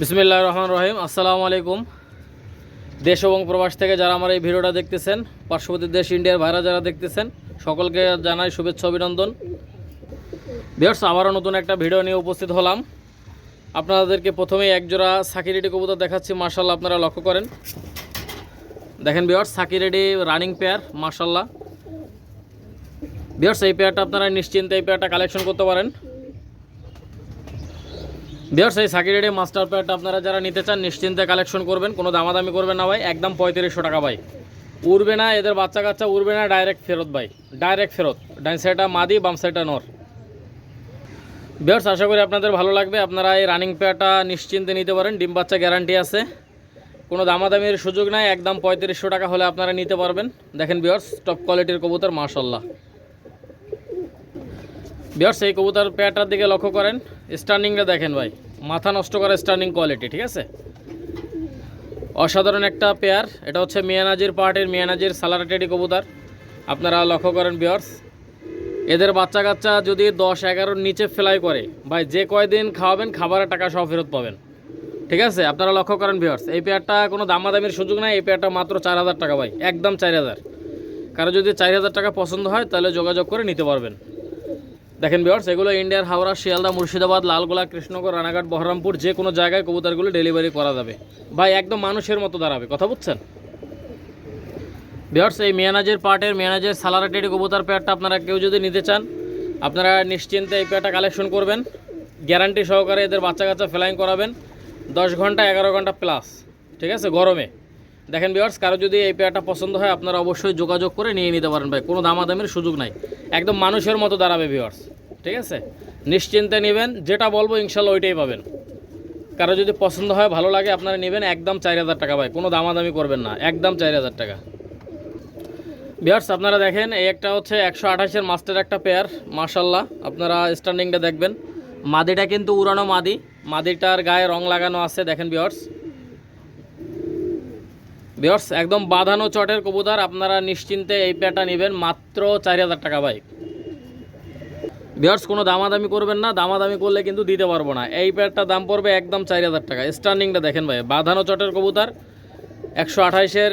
বিসমিল্লাহ রহমান রহিম। আসসালামু আলাইকুম। দেশ এবং প্রবাস থেকে যারা আমার এই ভিডিওটা দেখতেছেন, পার্শ্ববর্তী দেশ ইন্ডিয়ার ভাইরা যারা দেখতেছেন, সকলকে জানাই শুভেচ্ছা, অভিনন্দন। বিয়ার্স আবারও নতুন একটা ভিডিও নিয়ে উপস্থিত হলাম। আপনাদেরকে প্রথমেই একজোড়া সাকি রেডি কবুতর দেখাচ্ছি মার্শাল্লাহ আপনারা লক্ষ্য করেন। দেখেন বিয়ার্স সাকি রেডি রানিং পেয়ার মার্শাল্লাহ বিয়ার্স এই পেয়ারটা আপনারা নিশ্চিন্তে এই পেয়ারটা কালেকশন করতে পারেন। বিয়ার্স এই সাকি রেডি মাস্টার প্যাডটা আপনারা যারা নিতে চান, নিশ্চিন্তে কালেকশন করবেন, কোনো দামাদামি করবেন না ভাই, একদম পঁয়ত্রিশশো টাকা ভাই। উড়বে না, এদের বাচ্চা কাচ্চা উড়বে না ডাইরেক্ট ফেরত ভাই ডাইরেক্ট ফেরত। ডাইন সাইডটা মাদি, বাম সাইডটা নর। বিয়ার্স আশা করি আপনাদের ভালো লাগবে, আপনারা এই রানিং পেয়ারটা নিশ্চিন্তে নিতে পারেন, ডিম বাচ্চা গ্যারান্টি আছে। কোনো দামাদামির সুযোগ নাই, একদম পঁয়ত্রিশশো টাকা হলে আপনারা নিতে পারবেন। দেখেন বিয়ার্স টপ কোয়ালিটির কবুতর মাশাল্লাহ বিয়ার্স এই কবুতর পেয়ারটার দিকে লক্ষ্য করেন। স্টার্নিংটা দেখেন ভাই। মাথা নষ্ট করা স্টার্নিং কোয়ালিটি, ঠিক আছে? অসাধারণ একটা পেয়ার। এটা হচ্ছে মিয়ানাজির পার্টির মিয়ানাজির সালারাটেডি কবুতর। আপনারা লক্ষ্য করেন বিয়ার্স এদের বাচ্চা কাচ্চা যদি দশ এগারোর নিচে ফ্লাই করে, ভাই, যে কয়দিন খাওয়াবেন, খাবারের টাকা সব ফেরত পাবেন। ঠিক আছে? আপনারা লক্ষ্য করেন ভিওর্স এই পেয়ারটা কোনো দামাদামির সুযোগ নাই। এই পেয়ারটা মাত্র চার হাজার টাকা, ভাই। একদম চার হাজার। কারও যদি চার হাজার টাকা পছন্দ হয়, তাহলে যোগাযোগ করে নিতে পারবেন। দেখেন ভিওর্স এগুলো ইন্ডিয়ার হাওড়া, শিয়ালদা, মুর্শিদাবাদ, লালগোলা কৃষ্ণগড় রানাঘাট বহরমপুর, যে কোনো জায়গায় কবুতরগুলো ডেলিভারি করা যাবে। ভাই, একদম মানুষের মতো দাঁড়াবে। কথা বুঝছেন? ভিওর্স এই মেয়ানাজের পার্টের মিয়ানাজের সালারাটেডি কবুতর পেয়ারটা আপনারা কেউ যদি নিতে চান, আপনারা নিশ্চিন্তে এই পেয়ারটা কালেকশন করবেন। গ্যারান্টি সহকারে এদের বাচ্চা কাচ্চা ফ্লাইং করাবেন। দশ ঘণ্টা, এগারো ঘণ্টা প্লাস ঠিক আছে? গরমে। দেখেন ভিওর্স কারও যদি এই পেয়ারটা পছন্দ হয়, আপনারা অবশ্যই যোগাযোগ করে নিয়ে নিতে পারেন ভাই। কোনো দামাদামির সুযোগ নাই। একদম মানুষের মতো দাঁড়াবে ভিওর্স ঠিক আছে? নিশ্চিন্তে নেবেন, যেটা বলব ইনশাল্লাহ ওইটাই পাবেন। কারও যদি পছন্দ হয়, ভালো লাগে, আপনারা নেবেন একদম চার হাজার টাকা ভাই। কোনো দামাদামি করবেন না, একদম চার হাজার টাকা। বিয়ার্স আপনারা দেখেন, এই একটা হচ্ছে একশো আঠাশের মাস্টার একটা পেয়ার মার্শাল্লাহ আপনারা স্ট্যান্ডিংটা দেখবেন। মাদিটা কিন্তু উড়ানো মাদি। মাদিটার গায়ে রং লাগানো আছে, দেখেন বিয়ার্স বিয়ার্স একদম বাঁধানো চটের কবুতর আপনারা নিশ্চিন্তে এই পেয়ারটা নেবেন মাত্র চার হাজার টাকা বাইক বিয়ার্স কোনো দামাদামি করবেন না, দামাদামি করলে কিন্তু দিতে পারব না। এই পেয়ারটা দাম পড়বে একদম চার হাজার টাকা। স্ট্যান্ডিংটা দেখেন ভাই, বাঁধানো চটের কবুতর, একশো আঠাইশের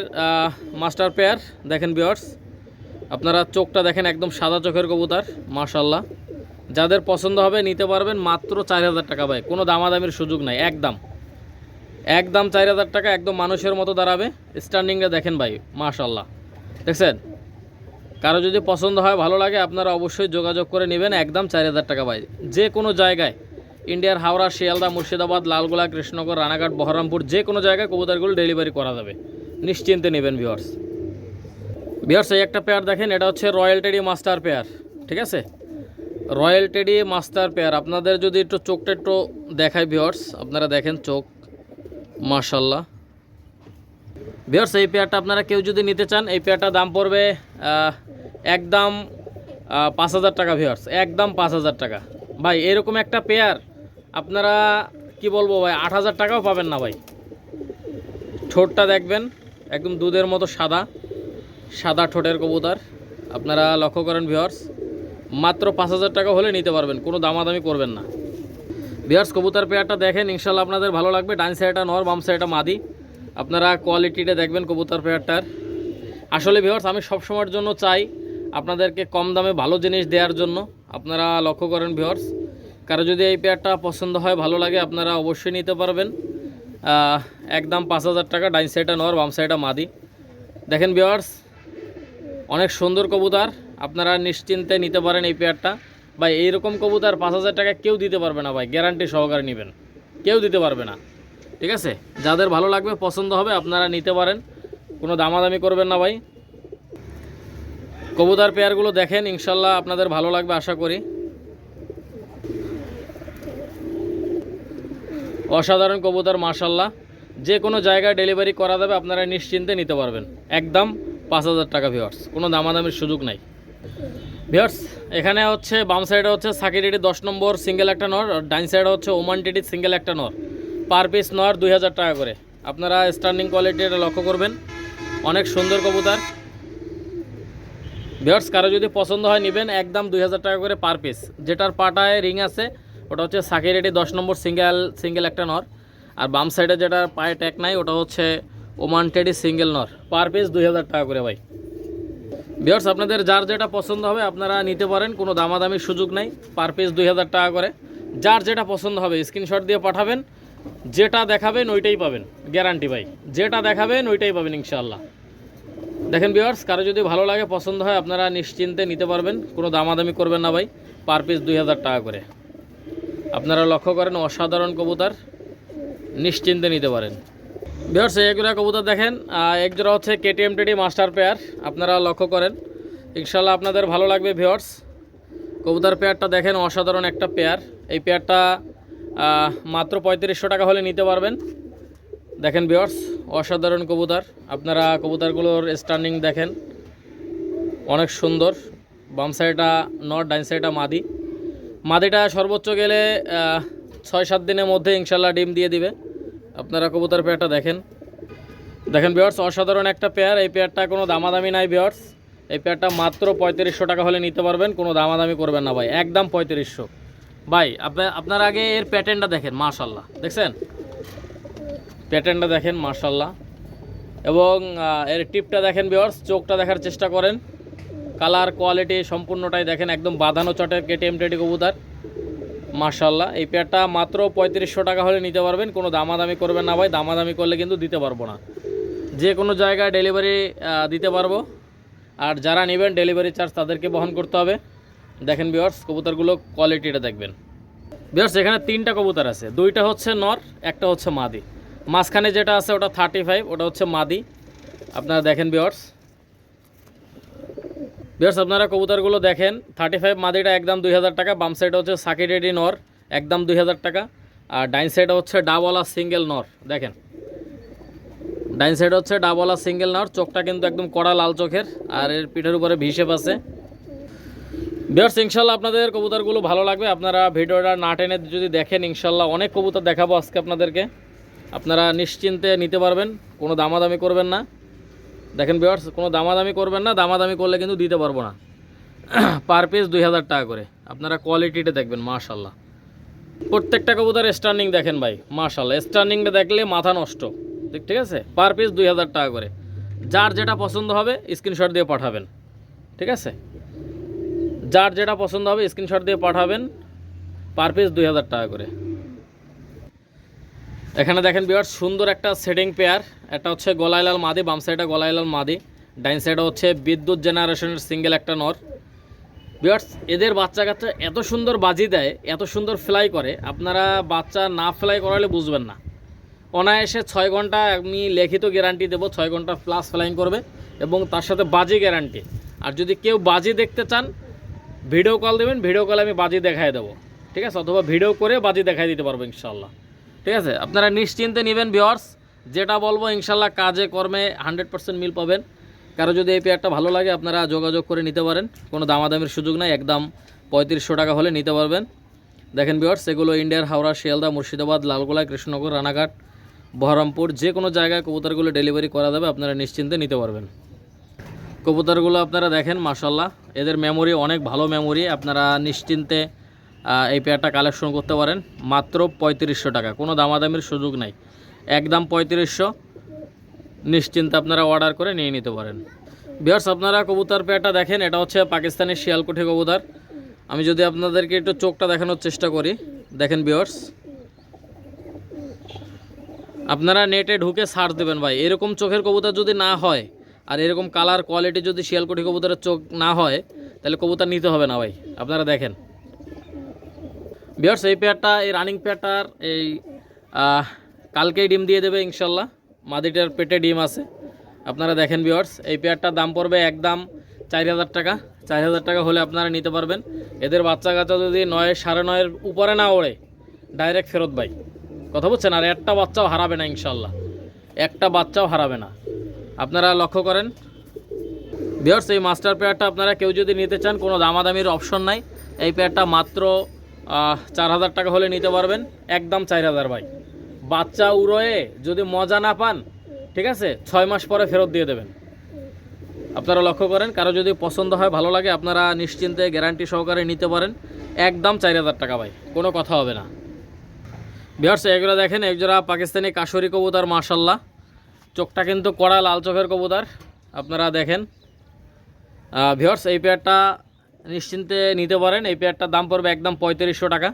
মাস্টার পেয়ার। দেখেন বিয়ার্স আপনারা চোখটা দেখেন একদম সাদা চোখের কবুতর মাশাল্লাহ যাদের পছন্দ হবে নিতে পারবেন মাত্র চার হাজার টাকা ভাই, কোনো দামাদামির সুযোগ নাই, একদম। একদম চার হাজার টাকা একদম মানুষের মতো দাঁড়াবে। স্ট্যান্ডিংটা দেখেন ভাই মাশাল্লাহ দেখছেন? কারও যদি পছন্দ হয়, ভালো লাগে, আপনারা অবশ্যই যোগাযোগ করে নেবেন। একদম চার হাজার টাকা ভাই। যে কোনো জায়গায়, ইন্ডিয়ার হাওড়া, শিয়ালদা, মুর্শিদাবাদ, লালগোলা কৃষ্ণগড় রানাঘাট, বহরমপুর, যে কোনো জায়গায় কবুতরগুলো ডেলিভারি করা যাবে। নিশ্চিন্তে নেবেন ভিওর্স ভিওর্স এই একটা পেয়ার দেখেন, এটা হচ্ছে রয়্যাল টেডি মাস্টার পেয়ার ঠিক আছে? রয়্যাল টেডি মাস্টার পেয়ার আপনাদের যদি একটু চোখটা একটু দেখায় ভিওর্স আপনারা দেখেন চোখ। মার্শাল্লাহ ভিওর্স এই পেয়ারটা আপনারা কেউ যদি নিতে চান, এই পেয়ারটার দাম পড়বে একদম পাঁচ হাজার টাকা ভিওর্স একদম পাঁচ হাজার টাকা। ভাই, এরকম একটা পেয়ার আপনারা, কি বলব ভাই, আট হাজার টাকাও পাবেন না ভাই। ঠোঁটটা দেখবেন, একদম দুধের মতো সাদা সাদা ঠোঁটের কবুতর। আপনারা লক্ষ্য করেন ভিওর্স মাত্র পাঁচ হাজার টাকা হলে নিতে পারবেন, কোনো দামাদামি করবেন না। ভিওর্স কবুতর পেয়ারটা দেখেন ইনশাল্লাহ আপনাদের ভালো লাগবে। ডান সাইডটা নর, বাম সাইডটা মাদি। আপনারা কোয়ালিটিটা দেখবেন কবুতর পেয়ারটার। আসলে ভিওর্স আমি সব সময়ের জন্য চাই আপনাদেরকে কম দামে ভালো জিনিস দেওয়ার জন্য। আপনারা লক্ষ্য করেন ভিওর্স কারও যদি এই পেয়ারটা পছন্দ হয়, ভালো লাগে, আপনারা অবশ্যই নিতে পারবেন। একদম পাঁচ হাজার টাকা ডাইন সাইডটা নর, বাম সাইডটা মাদি। দেখেন ভিওর্স অনেক সুন্দর কবুতর। আপনারা নিশ্চিন্তে নিতে পারেন এই পেয়ারটা। ভাই, এইরকম কবুতর পাঁচ হাজার টাকা কেউ দিতে পারবে না ভাই গ্যারান্টি সহকারে নেবেন। কেউ দিতে পারবে না। ঠিক আছে? যাদের ভালো লাগবে, পছন্দ হবে, আপনারা নিতে পারেন। কোনো দামাদামি করবেন না ভাই। কবুতর পেয়ারগুলো দেখেন, ইনশাল্লাহ আপনাদের ভালো লাগবে, আশা করি। অসাধারণ কবুতর মার্শাল্লাহ যে কোনো জায়গায় ডেলিভারি করা যাবে, আপনারা নিশ্চিন্তে নিতে পারবেন। একদম পাঁচ হাজার টাকা ভিওয়ার্স কোনো দামাদামির সুযোগ নাই। ভিওর্স এখানে হচ্ছে বাম সাইডে হচ্ছে সাকিরেডি দশ নম্বর সিঙ্গেল একটা নর ডাইন সাইডে হচ্ছে ওমান টিডি সিঙ্গেল একটা নর। পার পিস নর দুই হাজার টাকা করে। আপনারা স্ট্যান্ডিং কোয়ালিটি এটা লক্ষ্য করবেন। অনেক সুন্দর কবুতর। ভিওর্স কারও যদি পছন্দ হয় নেবেন, একদম দুই হাজার টাকা করে পার পিস যেটার পাটায় রিং আছে, ওটা হচ্ছে সাকিরেডি দশ নম্বর সিঙ্গেল সিঙ্গেল একটা নর। আর বাম সাইডে যেটা পায়ে ট্যাক নাই, ওটা হচ্ছে ওমান টেডি সিঙ্গেল নর। পার পিস দুই হাজার টাকা করে ভাই। বিয়ার্স আপনাদের যার যেটা পছন্দ হবে, আপনারা নিতে পারেন, কোনো দামাদামির সুযোগ নাই পার পিস দুই হাজার টাকা করে। যার যেটা পছন্দ হবে স্ক্রিনশট দিয়ে পাঠাবেন, যেটা দেখাবেন, ওইটাই পাবেন গ্যারান্টি ভাই। যেটা দেখাবেন, ওইটাই পাবেন ইনশাল্লাহ দেখেন বিয়ার্স কারও যদি ভালো লাগে, পছন্দ হয়, আপনারা নিশ্চিন্তে নিতে পারবেন, কোনো দামাদামি করবেন না ভাই পার পিস দুই হাজার টাকা করে। আপনারা লক্ষ্য করেন, অসাধারণ কবুতার, নিশ্চিন্তে নিতে পারেন। বিয়ার্স এগুলো কবুতর দেখেন আহ, এক জোড়া হচ্ছে কেটিএম টেডি মাস্টার পেয়ার আপনারা লক্ষ্য করেন। ইনশাল্লাহ আপনাদের ভালো লাগবে ভিওর্স কবুতর পেয়ারটা দেখেন অসাধারণ একটা পেয়ার এই পেয়ারটা মাত্র পঁয়ত্রিশশো টাকা হলে নিতে পারবেন। দেখেন বিয়ার্স অসাধারণ কবুতর। আপনারা কবুতরগুলোর স্টার্নিং দেখেন। অনেক সুন্দর। বাম সাইডটা নট ডাইন সাইডটা মাদি। মাদিটা সর্বোচ্চ গেলে ছয় সাত দিনের মধ্যে ইনশাল্লাহ ডিম দিয়ে দিবে। আপনারা কবুতর পেয়ারটা দেখেন। দেখেন বিয়ার্স অসাধারণ একটা পেয়ার। এই পেয়ারটা কোনো দামাদামি নাই বিয়ার্স এই পেয়ারটা মাত্র পঁয়ত্রিশশো টাকা হলে নিতে পারবেন, কোনো দামাদামি করবেন না ভাই, একদম পঁয়ত্রিশশো। ভাই আপনার আগে এর প্যাটার্নটা দেখেন মাশাল্লাহ দেখছেন? প্যাটার্নটা দেখেন মাশাল্লাহ এবং এর টিপটা দেখেন বিয়ার্স চোখটা দেখার চেষ্টা করেন। কালার কোয়ালিটি সম্পূর্ণটাই দেখেন, একদম বাঁধানো চটের কেটিএম টেডি কবুতর। মার্শাল্লাহ এই পেয়ারটা মাত্র পঁয়ত্রিশশো টাকা হলে নিতে পারবেন, কোনো দামাদামি করবেন না ভাই, দামাদামি করলে কিন্তু দিতে পারব না। যে কোনো জায়গায় ডেলিভারি দিতে পারব। আর যারা নেবেন ডেলিভারি চার্জ তাদেরকে বহন করতে হবে। দেখেন বিয়ার্স কবুতরগুলো কোয়ালিটিটা দেখবেন। বিয়ার্স এখানে তিনটা কবুতর আছে। দুইটা হচ্ছে নর, একটা হচ্ছে মাদি। মাঝখানে যেটা আছে, ওটা থার্টি ফাইভ ওটা হচ্ছে মাদি। আপনারা দেখেন বিয়ার্স বিয়ার্স আপনারা কবুতরগুলো দেখেন। থার্টি ফাইভ মাদিটা একদম দুই হাজার টাকা, বাম সাইডে হচ্ছে সাকিট রেডি নর একদম দুই হাজার টাকা। আর ডাইন সাইডে হচ্ছে ডাবলা সিঙ্গেল নর দেখেন। ডাইন সাইড হচ্ছে ডাবলা সিঙ্গেল নর চোখটা কিন্তু একদম কড়া লাল চোখের, আর এর পিঠের উপরে ভিসেপ আছে। বিয়ার্স ইনশাল্লাহ আপনাদের কবুতরগুলো ভালো লাগবে। আপনারা ভিডিওটা না টেনে যদি দেখেন ইনশাল্লাহ অনেক কবুতর দেখাবো আজকে আপনাদেরকে। আপনারা নিশ্চিন্তে নিতে পারবেন, কোনো দামাদামি করবেন না। দেখেন বিয়ার্স কোনো দামাদামি করবেন না, দামাদামি করলে কিন্তু দিতে পারব না। পার পিস দুই হাজার টাকা করে। আপনারা কোয়ালিটিটা দেখবেন মাশাল্লাহ প্রত্যেকটা কবুতর স্টার্নিং দেখেন ভাই মাশাল্লাহ স্টার্নিংটা দেখলে মাথা নষ্ট। ঠিক ঠিক আছে? পার পিস দুই হাজার টাকা করে। যার যেটা পছন্দ হবে স্ক্রিনশট দিয়ে পাঠাবেন। ঠিক আছে? যার যেটা পছন্দ হবে স্ক্রিনশট দিয়ে পাঠাবেন। পার পিস দুই হাজার টাকা করে। এখানে দেখেন বিয়ার সুন্দর একটা সেটিং পেয়ার একটা হচ্ছে গলাইলাল মাদি, বাম সাইডে গলাইলাল মাদি। ডাইন সাইডে হচ্ছে বিদ্যুৎ জেনারেশনের সিঙ্গেল একটা নর। বিয়ার্স এদের বাচ্চা কাচ্চা এত সুন্দর বাজি দেয়, এত সুন্দর ফ্লাই করে। আপনারা বাচ্চা না ফ্লাই করালে বুঝবেন না। অনায়াসে ছয় ঘণ্টা আমি লিখিত গ্যারান্টি দেবো, ছয় ঘণ্টা প্লাস ফ্লাইং করবে এবং তার সাথে বাজি গ্যারান্টি আর যদি কেউ বাজি দেখতে চান ভিডিও কল দেবেন ভিডিও কলে আমি বাজি দেখাই দেবো। ঠিক আছে? অথবা ভিডিও করে বাজি দেখাই দিতে পারব ইনশাল্লাহ ঠিক আছে? আপনারা নিশ্চিন্তে নেবেন ভিওয়ার্স যেটা বলব, ইনশাল্লাহ কাজে, কর্মে হান্ড্রেড পার্সেন্ট মিল পাবেন। কারও যদি এই পেয়ারটা ভালো লাগে, আপনারা যোগাযোগ করে নিতে পারেন। কোনো দামাদামির সুযোগ নাই, একদম পঁয়ত্রিশশো টাকা হলে নিতে পারবেন। দেখেন ভিওয়ার্স এগুলো ইন্ডিয়ার হাওড়া, শিয়ালদা, মুর্শিদাবাদ, লালগোলা, কৃষ্ণনগর, রানাঘাট, বহরমপুর, যে কোনো জায়গায় কবুতরগুলো ডেলিভারি করা যাবে, আপনারা নিশ্চিন্তে নিতে পারবেন। কবুতরগুলো আপনারা দেখেন মাশাল্লাহ এদের মেমোরি অনেক ভালো মেমোরি আপনারা নিশ্চিন্তে এই পেয়ারটা কালেকশন করতে পারেন। মাত্র পঁয়ত্রিশশো টাকা। কোনো দামাদামির সুযোগ নাই। একদম পঁয়ত্রিশশো। নিশ্চিন্তে আপনারা অর্ডার করে নিয়ে নিতে পারেন। বিয়ার্স আপনারা কবুতর পেয়ারটা দেখেন। এটা হচ্ছে পাকিস্তানের শিয়ালকুঠি কবুতর। আমি যদি আপনাদেরকে একটু চোখটা দেখানোর চেষ্টা করি। দেখেন বিয়ার্স আপনারা নেটে ঢুকে সার্চ দেবেন ভাই। এরকম চোখের কবুতর যদি না হয়, আর এরকম কালার কোয়ালিটি যদি শিয়ালকুঠি কবুতরের চোখ না হয়, তাহলে কবুতর নিতে হবে না ভাই। আপনারা দেখেন। বিয়ার্স এই পেয়ারটা এই রানিং পেয়ারটার এই কালকেই ডিম দিয়ে দেবে ইনশাল্লাহ। মাদিটার পেটে ডিম আছে। আপনারা দেখেন বিয়ার্স এই পেয়ারটার দাম পড়বে একদম চার হাজার টাকা। চার হাজার টাকা হলে আপনারা নিতে পারবেন। এদের বাচ্চা কাচ্চা যদি নয়, সাড়ে নয়ের উপরে না ওড়ে ডাইরেক্ট ফেরত ভাই। কথা বলছেন? আর একটা বাচ্চাও হারাবে না ইনশাল্লাহ। একটা বাচ্চাও হারাবে না। আপনারা লক্ষ্য করেন। বিয়ার্স এই মাস্টার পেয়ারটা আপনারা কেউ যদি নিতে চান, কোনো দামাদামির অপশন নাই। এই পেয়ারটা মাত্র চার হাজার টাকা হলে নিতে পারবেন। একদম চার হাজার ভাই। বাচ্চা উড়োয়ে যদি মজা না পান, ঠিক আছে, ছয় মাস পরে ফেরত দিয়ে দেবেন। আপনারা লক্ষ্য করেন, কারও যদি পছন্দ হয়, ভালো লাগে, আপনারা নিশ্চিন্তে গ্যারান্টি সহকারে নিতে পারেন। একদম চার হাজার টাকা ভাই, কোনো কথা হবে না। বিহার্স এগুলো দেখেন, একজোড়া পাকিস্তানি কাশরি কবুতর মার্শাল্লাহ চোখটা কিন্তু কড়া, লাল চোখের কবুতর। আপনারা দেখেন। ভিওর্স এই পেয়ারটা নিশ্চিন্তে নিতে পারেন। এই পেয়ারটার দাম পড়বে একদম পঁয়ত্রিশশো টাকা।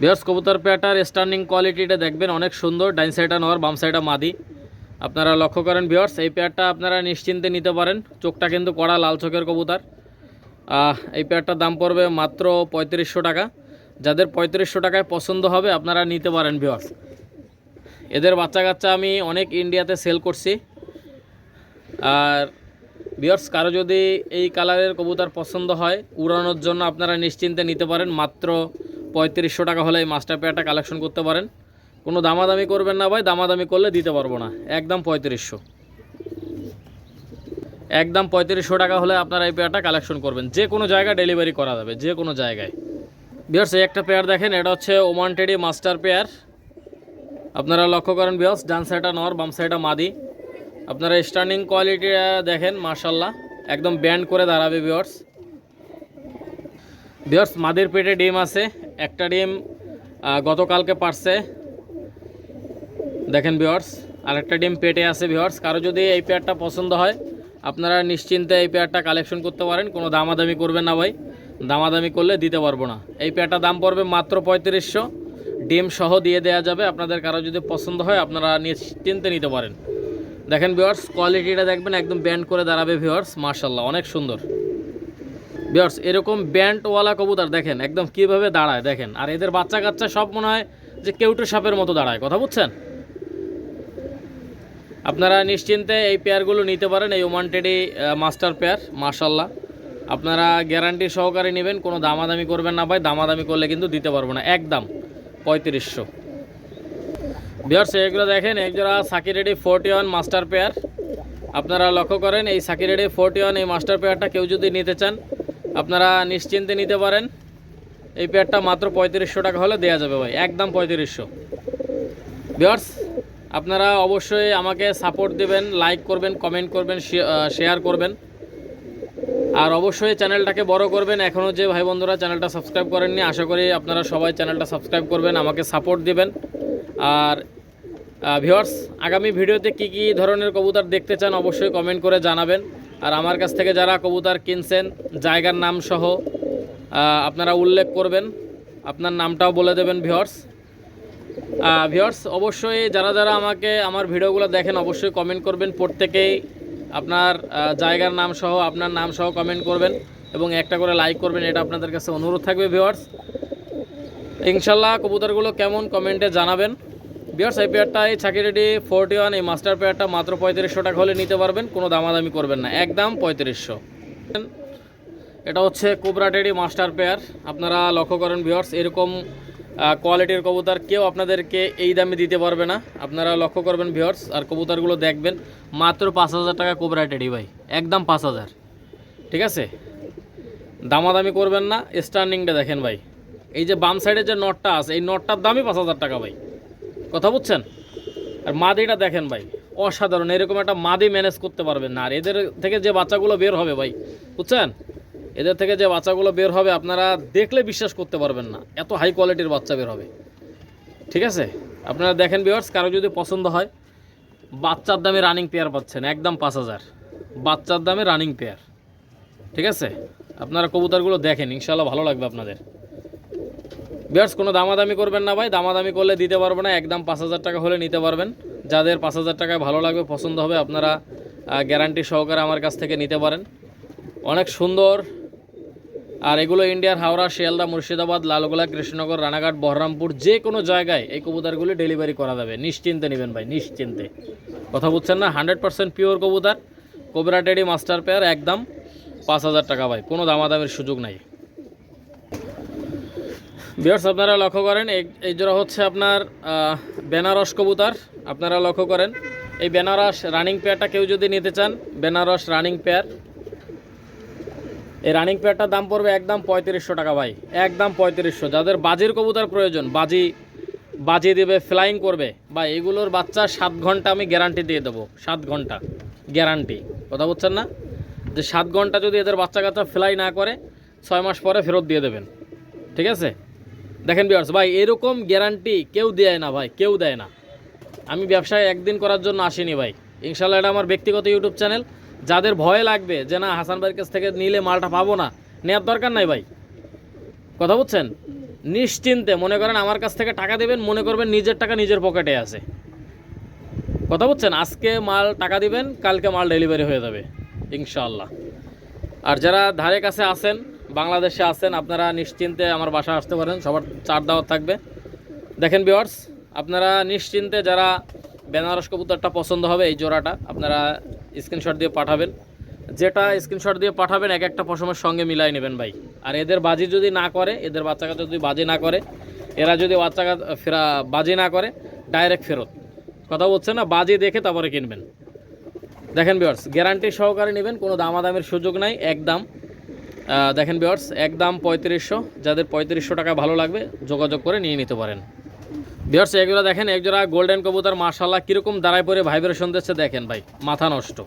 ভিওর্স কবুতর পেয়ারটার স্টার্নিং কোয়ালিটিটা দেখবেন, অনেক সুন্দর। ডাইন সাইডটা নর, বাম সাইডটা মাদি। আপনারা লক্ষ্য করেন ভিওর্স এই পেয়ারটা আপনারা নিশ্চিন্তে নিতে পারেন। চোখটা কিন্তু কড়া, লাল চোখের কবুতর। এই পেয়ারটার দাম পড়বে মাত্র পঁয়ত্রিশশো টাকা। যাদের পঁয়ত্রিশশো টাকায় পছন্দ হবে, আপনারা নিতে পারেন ভিওর্স এদের বাচ্চা কাচ্চা আমি অনেক ইন্ডিয়াতে সেল করছি। আর বিয়ার্স কারও যদি এই কালারের কবুতর পছন্দ হয়, উড়ানোর জন্য আপনারা নিশ্চিন্তে নিতে পারেন। মাত্র পঁয়ত্রিশশো টাকা হলে এই মাস্টার পেয়ারটা কালেকশন করতে পারেন। কোনো দামাদামি করবেন না ভাই, দামাদামি করলে দিতে পারব না। একদম পঁয়ত্রিশশো। একদম পঁয়ত্রিশশো টাকা হলে আপনারা এই পেয়ারটা কালেকশন করবেন। যে কোনো জায়গায় ডেলিভারি করা যাবে, যে কোনো জায়গায়। বিয়ার্স এই একটা পেয়ার দেখেন, এটা হচ্ছে ওমান টেডি মাস্টার পেয়ার আপনারা লক্ষ্য করেন বিয়ার্স ডান সাইডটা নর, বাম সাইডটা মাদি। আপনারা স্টার্নিং কোয়ালিটিটা দেখেন মার্শাল্লাহ একদম ব্যান্ড করে দাঁড়াবে বিয়ার্স বিয়ার্স মাদির পেটে ডিম আছে। একটা ডিম গতকালকে পারছে। দেখেন বিয়ার্স আর একটা ডিম পেটে আছে বিয়ার্স কারও যদি এই পেয়ারটা পছন্দ হয়, আপনারা নিশ্চিন্তে এই পেয়ারটা কালেকশন করতে পারেন। কোনো দামাদামি করবেন না, ভাই। দামাদামি করলে দিতে পারব না। এই পেয়ারটা দাম পড়বে মাত্র পঁয়ত্রিশশো। ডিম সহ দিয়ে দেওয়া যাবে। আপনাদের কারও যদি পছন্দ হয়, আপনারা নিশ্চিন্তে নিতে পারেন। দেখেন ভিওয়ার্স কোয়ালিটিটা দেখবেন, একদম ব্যান্ড করে দাঁড়াবে ভিওয়ার্স মার্শাল্লাহ অনেক সুন্দর। ভিওয়ার্স এরকম ব্যান্ডওয়ালা কবুতর, দেখেন, একদম কীভাবে দাঁড়ায়, দেখেন। আর এদের বাচ্চা কাচ্চা সব মনে হয় যে কেউটো সাপের মতো দাঁড়ায়, কথা বুঝছেন? আপনারা নিশ্চিন্তে এই পেয়ারগুলো নিতে পারেন, এই ওমান টেডি মাস্টার পেয়ার মার্শাল্লাহ আপনারা গ্যারান্টি সহকারে নেবেন, কোনো দামাদামি করবেন না ভাই, দামাদামি করলে কিন্তু দিতে পারব না, একদম, পঁয়ত্রিশশো। বিয়ার্স এগুলো দেখেন একজোড়া সাকিরেডি ফোরটি ওয়ান মাস্টার পেয়ার আপনারা লক্ষ্য করেন, এই সাকিরেডি ফোরটি ওয়ান এই মাস্টার পেয়ারটা কেউ যদি নিতে চান, আপনারা নিশ্চিন্তে নিতে পারেন। এই পেয়ারটা মাত্র পঁয়ত্রিশশো টাকা হলে দেওয়া যাবে ভাই, একদম পঁয়ত্রিশশো। বিয়ার্স আপনারা অবশ্যই আমাকে সাপোর্ট দেবেন লাইক করবেন কমেন্ট করবেন শেয়ার করবেন। আর অবশ্যই চ্যানেলটাকে বড় করবেন এখনও যে ভাই বন্ধুরা চ্যানেলটা সাবস্ক্রাইব করেননি, আশা করি আপনারা সবাই চ্যানেলটা সাবস্ক্রাইব করবেন, আমাকে সাপোর্ট দিবেন। আর ভিওয়ার্স আগামী ভিডিওতে কি কি ধরনের কবুতর দেখতে চান অবশ্যই কমেন্ট করে জানাবেন। আর আমার কাছ থেকে যারা কবুতর কিনছেন, জায়গার নাম সহ আপনারা উল্লেখ করবেন। আপনার নামটাও বলে দেবেন ভিওয়ার্স ভিওয়ার্স অবশ্যই যারা যারা আমাকে, আমার ভিডিওগুলো দেখেন, অবশ্যই কমেন্ট করবেন। প্রত্যেকেই আপনার জায়গার নাম সহ, আপনার নাম সহ কমেন্ট করবেন এবং একটা করে লাইক করবেন, এটা আপনাদের কাছে অনুরোধ থাকবে ভিওয়ার্স ইনশাল্লাহ কবুতরগুলো কেমন কমেন্টে জানাবেন। বিয়ার্স এই পেয়ারটা এই ছাকিরেডি ফোরটি ওয়ান এই মাস্টার পেয়ারটা মাত্র পঁয়ত্রিশশো টাকা হলে নিতে পারবেন, কোনো দামাদামি করবেন না, একদম পঁয়ত্রিশশো। এটা হচ্ছে কোবরা টেডি মাস্টার পেয়ার, আপনারা লক্ষ্য করেন ভিওর্স এরকম কোয়ালিটির কবুতর কেউ আপনাদেরকে এই দামে দিতে পারবে না, আপনারা লক্ষ্য করবেন ভিওর্স আর কবুতরগুলো দেখবেন, মাত্র পাঁচ হাজার টাকা কোবরা টেডি ভাই, একদম পাঁচ হাজার। ঠিক আছে? দামাদামি করবেন না স্টার্নিংটা দেখেন ভাই, এই যে বাম সাইডে যে নটটা আছে, এই নটটার দামই পাঁচ হাজার টাকা ভাই। কথা বুঝছেন? আর মাদিটা দেখেন ভাই, অসাধারণ, এরকম একটা মাদি ম্যানেজ করতে পারবেন না। আর এদের থেকে যে বাচ্চাগুলো বের হবে ভাই, বুঝছেন? এদের থেকে যে বাচ্চাগুলো বের হবে আপনারা দেখলে বিশ্বাস করতে পারবেন না, এত হাই কোয়ালিটির বাচ্চা বের হবে। ঠিক আছে? আপনারা দেখেন বিয়ার্স কারও যদি পছন্দ হয়, বাচ্চার দামে রানিং পেয়ার পাচ্ছেন, একদম পাঁচ হাজার। বাচ্চার দামে রানিং পেয়ার ঠিক আছে? আপনারা কবুতরগুলো দেখেন ইনশাল্লাহ ভালো লাগবে আপনাদের। বিয়ার্স, কোনো দামাদামি করবেন না ভাই। দামাদামি করলে দিতে পারব না। একদম পাঁচ হাজার টাকা হলে নিতে পারবেন। যাদের পাঁচ হাজার টাকায় ভালো লাগবে, পছন্দ হবে, আপনারা গ্যারান্টি সহকারে আমার কাছ থেকে নিতে পারেন। অনেক সুন্দর। আর এগুলো ইন্ডিয়ার হাওড়া, শিয়ালদা, মুর্শিদাবাদ, লালগোলা, কৃষ্ণনগর, রানাঘাট, বহরমপুর, যে কোনো জায়গায় এই কবুতরগুলি ডেলিভারি করা যাবে। নিশ্চিন্তে নেবেন ভাই, নিশ্চিন্তে। কথা বুঝছেন না? হান্ড্রেড পার্সেন্ট পিওর কবুতর। কোবরা টেডি মাস্টার পেয়ার, একদম পাঁচ হাজার টাকা ভাই। কোনো দামাদামির সুযোগ নাই। বিয়ার্স আপনারা লক্ষ্য করেন, এই জোড়া হচ্ছে আপনার বেনারস কবুতর। আপনারা লক্ষ্য করেন, এই বেনারস রানিং পেয়ারটা কেউ যদি নিতে চান, বেনারস রানিং পেয়ার এই রানিং পেয়ারটার দাম পড়বে একদম পঁয়ত্রিশশো টাকা ভাই, একদম পঁয়ত্রিশশো। যাদের বাজির কবুতর প্রয়োজন, বাজি বাজি দেবে ফ্লাইং করবে বা এগুলোর বাচ্চা সাত ঘণ্টা আমি গ্যারান্টি দিয়ে দেবো, সাত ঘণ্টা গ্যারান্টি কথা বলছেন না? যে সাত ঘণ্টা যদি এদের বাচ্চা কাচ্চা ফ্লাই না করে, ছয় মাস পরে ফেরত দিয়ে দেবেন। ঠিক আছে? দেখেন বিয়ার্স ভাই, এরকম গ্যারান্টি কেউ দেয় না, ভাই, কেউ দেয় না। আমি ব্যবসায় একদিন করার জন্য আসিনি, ভাই। ইনশাল্লাহ এটা আমার ব্যক্তিগত ইউটিউব চ্যানেল। যাদের ভয় লাগবে যে না, হাসান ভাইয়ের কাছ থেকে নিলে মালটা পাবো না, নেওয়ার দরকার নাই, ভাই। কথা বুঝছেন? নিশ্চিন্তে মনে করেন আমার কাছ থেকে টাকা দেবেন, মনে করবেন নিজের টাকা নিজের পকেটে আছে। কথা বুঝছেন? আজকে মাল টাকা দিবেন, কালকে মাল ডেলিভারি হয়ে যাবে ইনশাল্লাহ আর যারা ধারে কাছে আছেন বাংলাদেশে আছেন, আপনারা নিশ্চিন্তে আমার বাসা আসতে পারেন, সবার চার দাওয়াত থাকবে। দেখেন বিওয়ার্স আপনারা নিশ্চিন্তে যারা বেনারস কবুতরটা পছন্দ হবে, এই জোড়াটা, আপনারা স্ক্রিনশট দিয়ে পাঠাবেন। যেটা স্ক্রিনশট দিয়ে পাঠাবেন, এক একটা পশমের সঙ্গে মিলাই নেবেন ভাই। আর এদের বাজি যদি না করে, এদের বাচ্চা কাচ্চা যদি বাজি না করে, এরা যদি বাচ্চা ফেরা, বাজি না করে ডাইরেক্ট ফেরত। কথা বলছে না, বাজি দেখে তারপরে কিনবেন। দেখেন বিয়ার্স গ্যারান্টি সহকারে নেবেন, কোনো দামাদামের সুযোগ নাই, একদম। দেখেন বিয়ার্স একদম পঁয়ত্রিশশো। যাদের পঁয়ত্রিশশো টাকা ভালো লাগবে, যোগাযোগ করে নিয়ে নিতে পারেন। বিয়ার্স এগুলো দেখেন, একজোড়া গোল্ডেন কবুতর মার্শাল্লাহ কীরকম দাঁড়ায় পরে ভাইব্রেশন দিচ্ছে দেখেন ভাই, মাথা নষ্ট।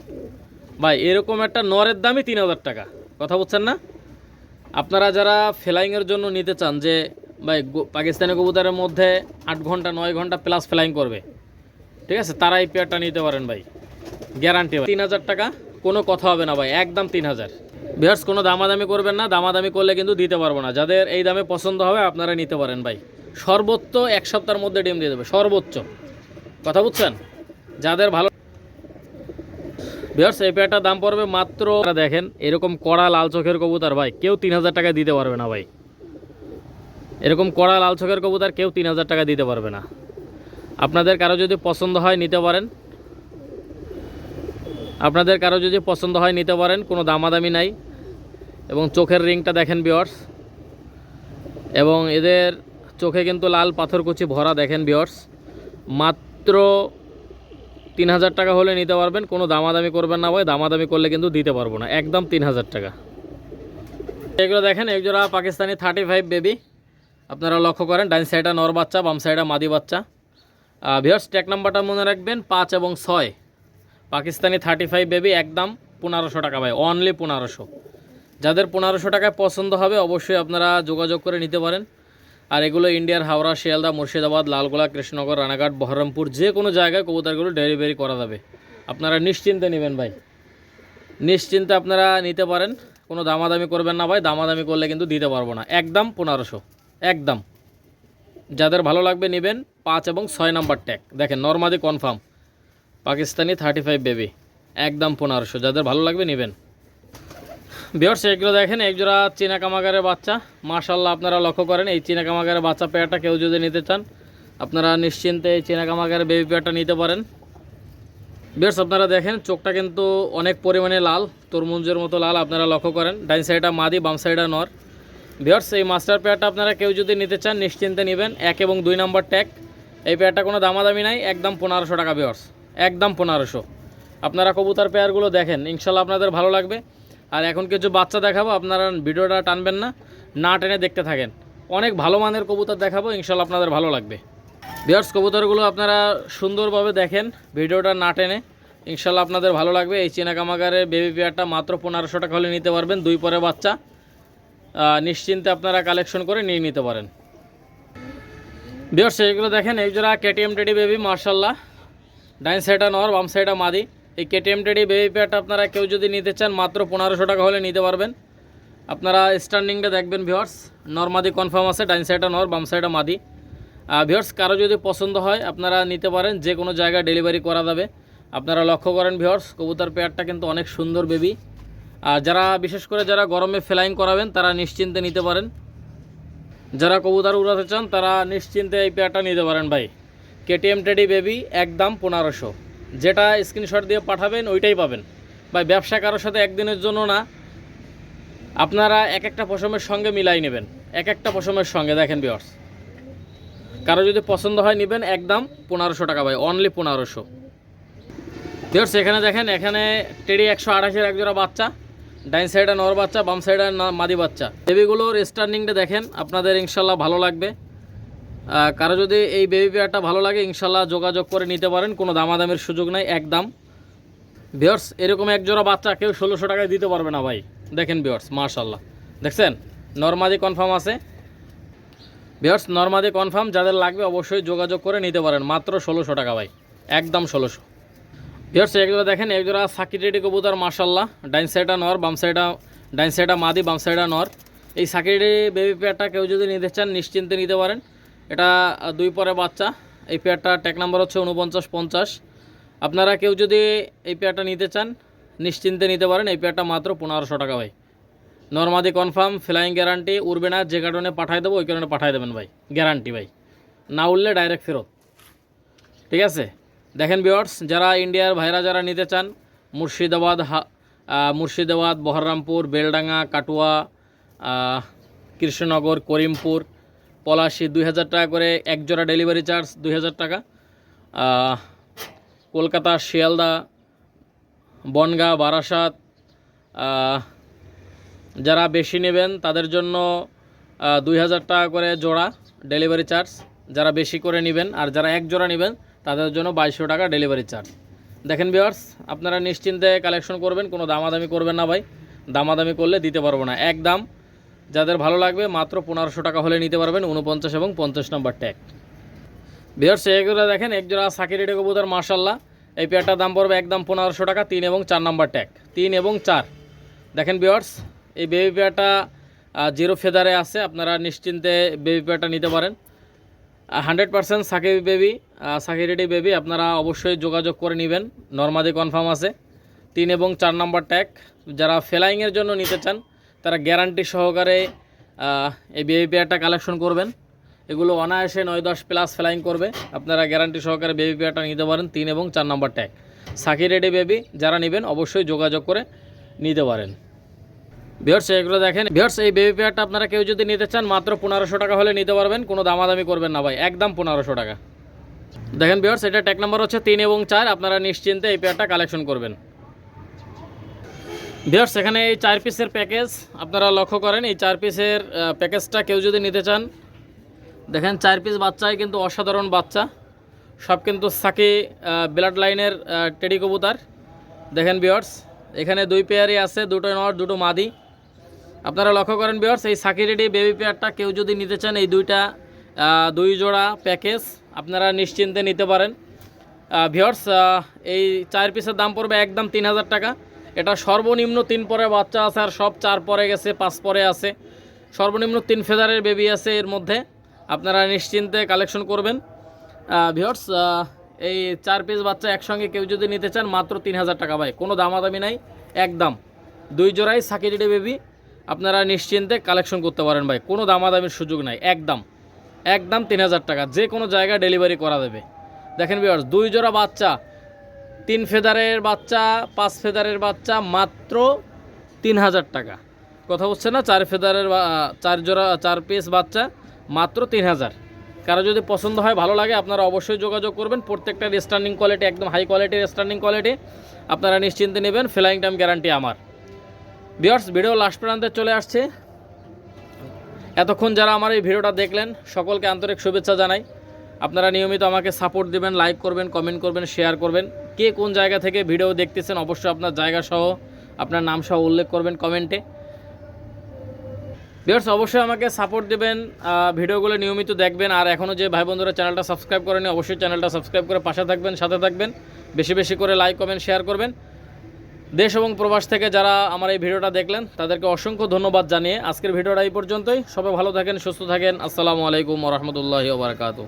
ভাই, এরকম একটা নরের দামই তিন হাজার টাকা। কথা বলছেন না? আপনারা যারা ফ্লাইংয়ের জন্য নিতে চান, যে ভাই পাকিস্তানি কবুতরের মধ্যে আট ঘণ্টা, নয় ঘণ্টা প্লাস ফ্লাইং করবে, ঠিক আছে? তারা এই পেয়ারটা নিতে পারেন ভাই গ্যারান্টি তিন হাজার টাকা কোনো কথা হবে না ভাই, একদম তিন হাজার। বিহার্স, কোনো দামাদামি করবেন না, দামাদামি করলে কিন্তু দিতে পারব না। যাদের এই দামে পছন্দ হবে, আপনারা নিতে পারেন ভাই। সর্বোচ্চ এক সপ্তাহের মধ্যে ডিম দিয়ে দেবে, সর্বোচ্চ। কথা বুঝছেন? যাদের ভালো বিহার্স, এই পেয়ারটার দাম পড়বে মাত্র দেখেন, এরকম কড়া লাল চোখের কবুতর ভাই, কেউ তিন হাজার টাকা দিতে পারবে না ভাই। এরকম কড়া লাল চোখের কবুতর কেউ তিন হাজার টাকা দিতে পারবে না। আপনাদের কারও যদি পছন্দ হয়, নিতে পারেন। আপনাদের কারও যদি পছন্দ হয় নিতে পারেন, কোনো দামাদামি নাই। এবং চোখের রিংটা দেখেন বিয়ার্স এবং এদের চোখে কিন্তু লাল পাথরকুচি ভরা দেখেন বিয়ার্স মাত্র তিন হাজার টাকা হলে নিতে পারবেন, কোনো দামাদামি করবেন না ভাই, দামাদামি করলে কিন্তু দিতে পারব না, একদম তিন হাজার টাকা। এগুলো দেখেন, একজোড়া পাকিস্তানি থার্টি ফাইভ বেবি আপনারা লক্ষ্য করেন ডাইন সাইডে নর বাচ্চা, বাম সাইডে মাদি বাচ্চা। ভিওর্স ট্যাক নাম্বারটা মনে রাখবেন, পাঁচ এবং ছয়। পাকিস্তানি থার্টি ফাইভ বেবি একদম পনেরোশো টাকা ভাই অনলি পনেরোশো। যাদের পনেরোশো টাকায় পছন্দ হবে, অবশ্যই আপনারা যোগাযোগ করে নিতে পারেন। আর এগুলো ইন্ডিয়ার হাওড়া, শিয়ালদা, মুর্শিদাবাদ, লালগোলা, কৃষ্ণনগর, রানাঘাট, বহরমপুর, যে কোনো জায়গায় কবুতরগুলো ডেলিভারি করা যাবে। আপনারা নিশ্চিন্তে নেবেন ভাই। নিশ্চিন্তে আপনারা নিতে পারেন। কোনো দামাদামি করবেন না ভাই, দামাদামি করলে কিন্তু দিতে পারব না। একদম পনেরোশো, একদম। যাদের ভালো লাগবে নেবেন পাঁচ এবং ছয় নাম্বার ট্যাগ দেখেন নর্মাদি confirm Pakistani thirty five baby, একদম পনেরোশো। যাদের ভালো লাগবে নেবেন। বিয়ার্স এগুলো দেখেন একজোড়া চীনা কামাগারের বাচ্চা। মাশাল্লাহ আপনারা লক্ষ্য করেন, এই চীনা কামাগারের বাচ্চা পেয়ারটা কেউ যদি নিতে চান, আপনারা নিশ্চিন্তে এই চীনা কামাগারের বেবি পেয়ারটা নিতে পারেন। বিয়ার্স আপনারা দেখেন, চোখটা কিন্তু অনেক পরিমাণে লাল, তরমুজের মতো লাল, আপনারা লক্ষ্য করেন। ডাইন সাইডটা মাদি, বাম সাইডটা নর। বিয়ার্স এই মাস্টার পেয়ারটা আপনারা কেউ যদি নিতে চান, নিশ্চিন্তে নেবেন। এক এবং দুই নম্বর ট্যাগ এই পেয়ারটা কোনো দামাদামি নাই, একদম পনেরোশো টাকা বিয়ার্স একদম পনেরোশো। আপনারা কবুতর পেয়ারগুলো দেখেন, ইনশাল্লাহ আপনাদের ভালো লাগবে। আর এখন কিছু বাচ্চা দেখাবো, আপনারা ভিডিওটা টানবেন না না টেনে দেখতে থাকেন। অনেক ভালো মানের কবুতর দেখাবো, ইনশাল্লাহ আপনাদের ভালো লাগবে। বিয়ার্স কবুতরগুলো আপনারা সুন্দরভাবে দেখেন, ভিডিওটা না টেনে, ইনশাল্লাহ আপনাদের ভালো লাগবে। এই কামাগারের বেবি পেয়ারটা মাত্র পনেরোশো টাকা হলে নিতে পারবেন, দুই পরে বাচ্চা। নিশ্চিন্তে আপনারা কালেকশন করে নিয়ে নিতে পারেন। বিয়ার্স এইগুলো দেখেন, এই জোড়া কেটিএম টেডি বেবি মার্শাল্লাহ ডাইন সাইডা নর, বাম সাইডা মাদি। এই কেটিএম টেডি বেবি পেয়ারটা আপনারা কেউ যদি নিতে চান, মাত্র পনেরোশো টাকা হলে নিতে পারবেন। আপনারা স্ট্যান্ডিংটা দেখবেন ভিওর্স নর্মাদি কনফার্ম আছে, ডাইন সাইডটা নর, বাম সাইডটা মাদি। ভিওর্স কারও যদি পছন্দ হয়, আপনারা নিতে পারেন, যে কোনো জায়গায় ডেলিভারি করা যাবে। আপনারা লক্ষ্য করেন ভিওর্স কবুতর পেয়ারটা কিন্তু অনেক সুন্দর বেবি আর যারা, বিশেষ করে যারা গরমে ফ্লাইং করাবেন, তারা নিশ্চিন্তে নিতে পারেন। যারা কবুতর উড়াতে চান, তারা নিশ্চিন্তে এই পেয়ারটা নিতে পারেন, ভাই। কেটিএম টেডি বেবি একদম পনেরোশো। যেটা স্ক্রিনশট দিয়ে পাঠাবেন, ওইটাই পাবেন। ভাই, ব্যবসা কারোর সাথে একদিনের জন্য না। আপনারা এক একটা পশমের সঙ্গে মিলাই নেবেন। এক একটা পশমের সঙ্গে, দেখেন বিয়ার্স কারও যদি পছন্দ হয় নেবেন, একদম পনেরোশো টাকা ভাই অনলি পনেরোশো। বিয়ার্স এখানে দেখেন, এখানে টেডি একশো আঠাশের একজোড়া বাচ্চা। ডাইন সাইডে নর বাচ্চা, বাম সাইডে মাদি বাচ্চা। বেবিগুলোর স্টার্নিংটা দেখেন, আপনাদের ইনশাল্লাহ ভালো লাগবে। কারও যদি এই বেবি পেয়ারটা ভালো লাগে, ইনশাল্লাহ যোগাযোগ করে নিতে পারেন, কোনো দামাদামের সুযোগ নাই, একদম। বিয়ার্স এরকম এক জোড়া বাচ্চা কেউ ষোলোশো টাকায় দিতে পারবে না ভাই। দেখেন বিয়ার্স মার্শাল্লাহ দেখছেন? নর্মাদি কনফার্ম আছে। বিয়ার্স নর্মাদি কনফার্ম যাদের লাগবে অবশ্যই যোগাযোগ করে নিতে পারেন। মাত্র ষোলোশো টাকা ভাই, একদম ষোলোশো। বিয়ার্স এগুলো দেখেন সাকিট রেডি কবুতর মার্শাল্লাহ ডাইন সাইডা নর, বাম সাইডা ডাইন সাইডা মাদি, বাম সাইডা নর। এই সাকিট বেবি পেয়ারটা কেউ যদি নিতে চান, নিশ্চিন্তে নিতে পারেন। এটা দুই পরে বাচ্চা। এই পেয়ারটা ট্যাগ নাম্বার হচ্ছে উনপঞ্চাশ পঞ্চাশ। আপনারা কেউ যদি এই পেয়ারটা নিতে চান, নিশ্চিন্তে নিতে পারেন। এই পেয়ারটা মাত্র পনেরোশো টাকা ভাই। নর্মাদি কনফার্ম ফ্লাইং গ্যারান্টি উড়বে না, যে কারণে পাঠাই দেবো, ওই কারণে পাঠাই দেবেন ভাই। গ্যারান্টি ভাই। না উঠলে ডাইরেক্ট ফেরত। ঠিক আছে? দেখেন বিয়ার্স যারা ইন্ডিয়ার ভাইরা যারা নিতে চান, মুর্শিদাবাদ মুর্শিদাবাদ বহররামপুর বেলডাঙ্গা, কাটুয়া কৃষ্ণনগর, করিমপুর পলাশি দুই হাজার টাকা করে এক জোড়া ডেলিভারি চার্জ দুই হাজার টাকা। কলকাতা শিয়ালদা, বনগাঁ, বারাসাত যারা বেশি নেবেন তাদের জন্য দুই হাজার টাকা করে জোড়া ডেলিভারি চার্জ যারা বেশি করে নেবেন আর যারা এক জোড়া নেবেন তাদের জন্য বাইশশো টাকা ডেলিভারি চার্জ দেখেন বিয়ার্স আপনারা নিশ্চিন্তে কালেকশন করবেন, কোনো দামাদামি করবেন না ভাই। দামাদামি করলে দিতে পারব না। এক দাম যাদের ভালো লাগবে মাত্র পনেরোশো টাকা হলে নিতে পারবেন উনপঞ্চাশ এবং পঞ্চাশ নম্বর ট্যাগ। বিয়ার্স এগুলো দেখেন, একজোড়া সাকির রেডি কবুতর মার্শাল্লাহ এই পেয়ারটার দাম পড়বে একদম পনেরোশো টাকা, তিন এবং চার নাম্বার ট্যাগ। তিন এবং চার। দেখেন বিয়ার্স এই বেবি পেয়ারটা জিরো ফেদারে আছে, আপনারা নিশ্চিন্তে বেবি পেয়ারটা নিতে পারেন। হান্ড্রেড পার্সেন্ট সাকি বেবি সাকি রেডি বেবি আপনারা অবশ্যই যোগাযোগ করে নেবেন। নর্মাদি কনফার্ম আছে। তিন এবং চার নাম্বার ট্যাগ। যারা ফেলাইংয়ের জন্য নিতে চান তারা গ্যারান্টি সহকারে এই বেবি পেয়ারটা কালেকশন করবেন। এগুলো অনায়াসে নয় দশ প্লাস ফ্লাইং করবে। আপনারা গ্যারান্টি সহকারে বেবি পেয়ারটা নিতে পারেন তিন এবং চার নম্বর ট্যাগ সাকি রেডি বেবি যারা নেবেন অবশ্যই যোগাযোগ করে নিতে পারেন। ভিওর্স এগুলো দেখেন। ভিওর্স এই বেবি পেয়ারটা আপনারা কেউ যদি নিতে চান, মাত্র পনেরোশো টাকা হলে নিতে পারবেন। কোনো দামাদামি করবেন না ভাই, একদম পনেরোশো টাকা। দেখেন ভিওর্স এটা ট্যাগ নাম্বার হচ্ছে তিন এবং চার। আপনারা নিশ্চিন্তে এই পেয়ারটা কালেকশন করবেন। ভিওর্স এখানে এই চার পিসের প্যাকেজ আপনারা লক্ষ্য করেন, এই চার পিসের প্যাকেজটা কেউ যদি নিতে চান, দেখেন চার পিস বাচ্চাই কিন্তু অসাধারণ বাচ্চা। সব কিন্তু সাকি ব্লাড লাইনের টেডি কবুতার। দেখেন বিয়ার্স এখানে দুই পেয়ারই আছে, দুটো নর, দুটো মাদি। আপনারা লক্ষ্য করেন বিয়ার্স এই সাকি রেডি বেবি পেয়ারটা কেউ যদি নিতে চান, এই দুইটা দুই জোড়া প্যাকেজ আপনারা নিশ্চিন্তে নিতে পারেন। ভিওর্স এই চার পিসের দাম পড়বে একদম তিন হাজার টাকা। এটা সর্বনিম্ন তিন পরে বাচ্চা আছে আর সব চার পরে গেছে, পাঁচ পরে আছে। সর্বনিম্ন তিন ফেদারের বেবি আছে এর মধ্যে। আপনারা নিশ্চিন্তে কালেকশন করবেন। ভিওর্স এই চার পিস বাচ্চা একসঙ্গে কেউ যদি নিতে চান, মাত্র তিন হাজার টাকা ভাই। কোনো দামাদামি নাই, একদম। দুই জোড়াই সাকিরিডে বেবি আপনারা নিশ্চিন্তে কালেকশন করতে পারেন ভাই। কোনো দামাদামির সুযোগ নাই, একদম। একদম তিন হাজার টাকা। যে কোনো জায়গায় ডেলিভারি করা দেবে। দেখেন ভিওর্স দুই জোড়া বাচ্চা তিন ফেদারের বাচ্চা, পাঁচ ফেদারের বাচ্চা মাত্র তিন হাজার টাকা। কথা হচ্ছে না, চার ফেদারের চার জোড়া, চার পিস বাচ্চা মাত্র তিন হাজার কারও যদি পছন্দ হয়, ভালো লাগে, আপনারা অবশ্যই যোগাযোগ করবেন। প্রত্যেকটা স্ট্যান্ডিং কোয়ালিটি একদম হাই কোয়ালিটির স্ট্যান্ডিং কোয়ালিটি আপনারা নিশ্চিন্তে নেবেন ফ্লাইং টাইম গ্যারান্টি আমার। বিয়ার্স ভিডিও লাস্ট প্রান্তে চলে আসছে। এতক্ষণ যারা আমার এই ভিডিওটা দেখলেন, সকলকে আন্তরিক শুভেচ্ছা জানাই। আপনারা নিয়মিত আমাকে সাপোর্ট দেবেন লাইক করবেন কমেন্ট করবেন শেয়ার করবেন। কে কোন জায়গা থেকে ভিডিও দেখতেছেন, অবশ্যই আপনার জায়গা সহ আপনার নাম সহ উল্লেখ করবেন কমেন্টে ভিউয়ার্স অবশ্যই আমাকে সাপোর্ট দেবেন ভিডিওগুলো নিয়মিত দেখবেন। আর এখনও যে ভাই বন্ধুরা চ্যানেলটা সাবস্ক্রাইব করেনি, অবশ্যই চ্যানেলটা সাবস্ক্রাইব করে পাশে থাকবেন, সাথে থাকবেন। বেশি বেশি করে লাইক কমেন্ট শেয়ার করবেন। দেশ এবং প্রবাস থেকে যারা আমার এই ভিডিওটা দেখলেন, তাদেরকে অসংখ্য ধন্যবাদ জানিয়ে আজকের ভিডিওটা এই পর্যন্তই। সবাই ভালো থাকেন, সুস্থ থাকেন। আসসালামু আলাইকুম রহমতুল্লাহি ওবরাকাতু